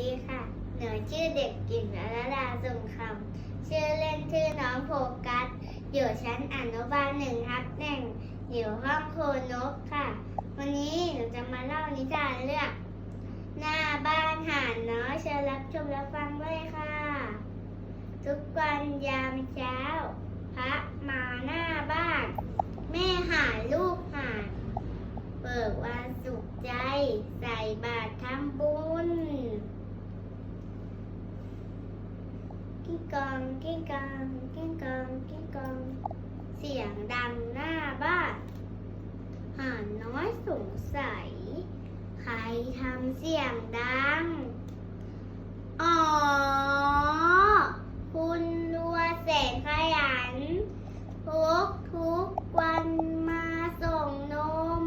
ดีค่ะ หนูชื่อเด็กกิ่งอรดาสุงคำ ชื่อเล่นชื่อน้องโฟกัส อยู่ชั้นอนุบาลหนึ่งทับหนึ่งอยู่ห้องโคนกค่ะ วันนี้หนูจะมาเล่านิทานเรื่อง หน้าบ้านห่านน้อยเชิญรับชมรับฟังเลยค่ะ ทุกวันยามเช้า พระมาหน้าบ้าน แม่ห่านลูกห่านเปิดวันสุขใจ ใส่บาตรท กองกิ้งกองกิ้งกองกิ้งกอง เสียงดังหน้าบ้านห่านน้อยสงสัย ใครทำเสียงดัง อ๋อ คุณรัวเสงขยัน ทุกทุกวันมาส่งนม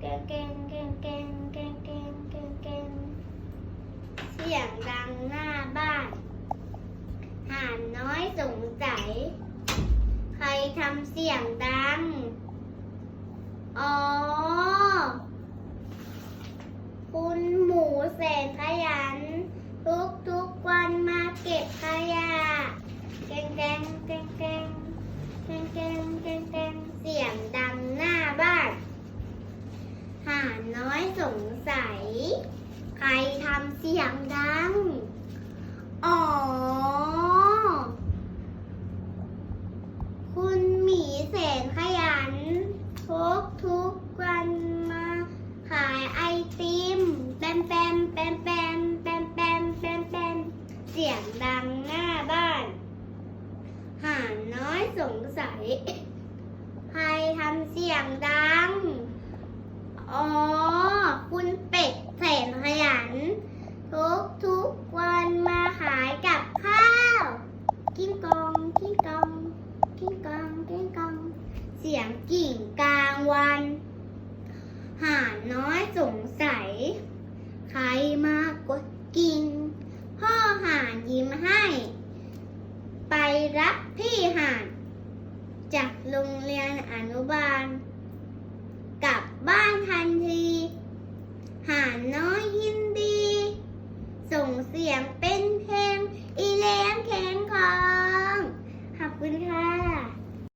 เก่งเกงเกงเกงเกงเกงเกงเสียงดังหน้า ใครทำเสียงดัง อ๋อ คุณหมูแสนขยัน ทุกทุกวันมาเก็บขยะเก่งเก่งเก่งเก่งเก่งเก่งเก่งเก่งเสียงดังหน้าบ้านห่านน้อยสงสัย ใครทำเสียงดัง อ๋อ คุณหมีแสนขยัน ทุกทุกวันมาขายไอ ติมแปมแปมแปมแปมแปมแปมแปมแปมเสียงดังหน้าบ้านห่านน้อยสงสัย ใครทำเสียงดัง อ๋อ คุณเป็ดแสนขยัน ทุกทุกวันมาขายกับข้าว กิ้งกองกิ้งกองกิ้งกองกิ้งกอง เสียงกิ่งกลางวันห่านน้อยสงสัย ใครมากดกิ่ง พ่อห่านยิ้มให้ ไปรับพี่ห่าน จากโรง เรียนอนุบาล กลับบ้านทันทีห่านน้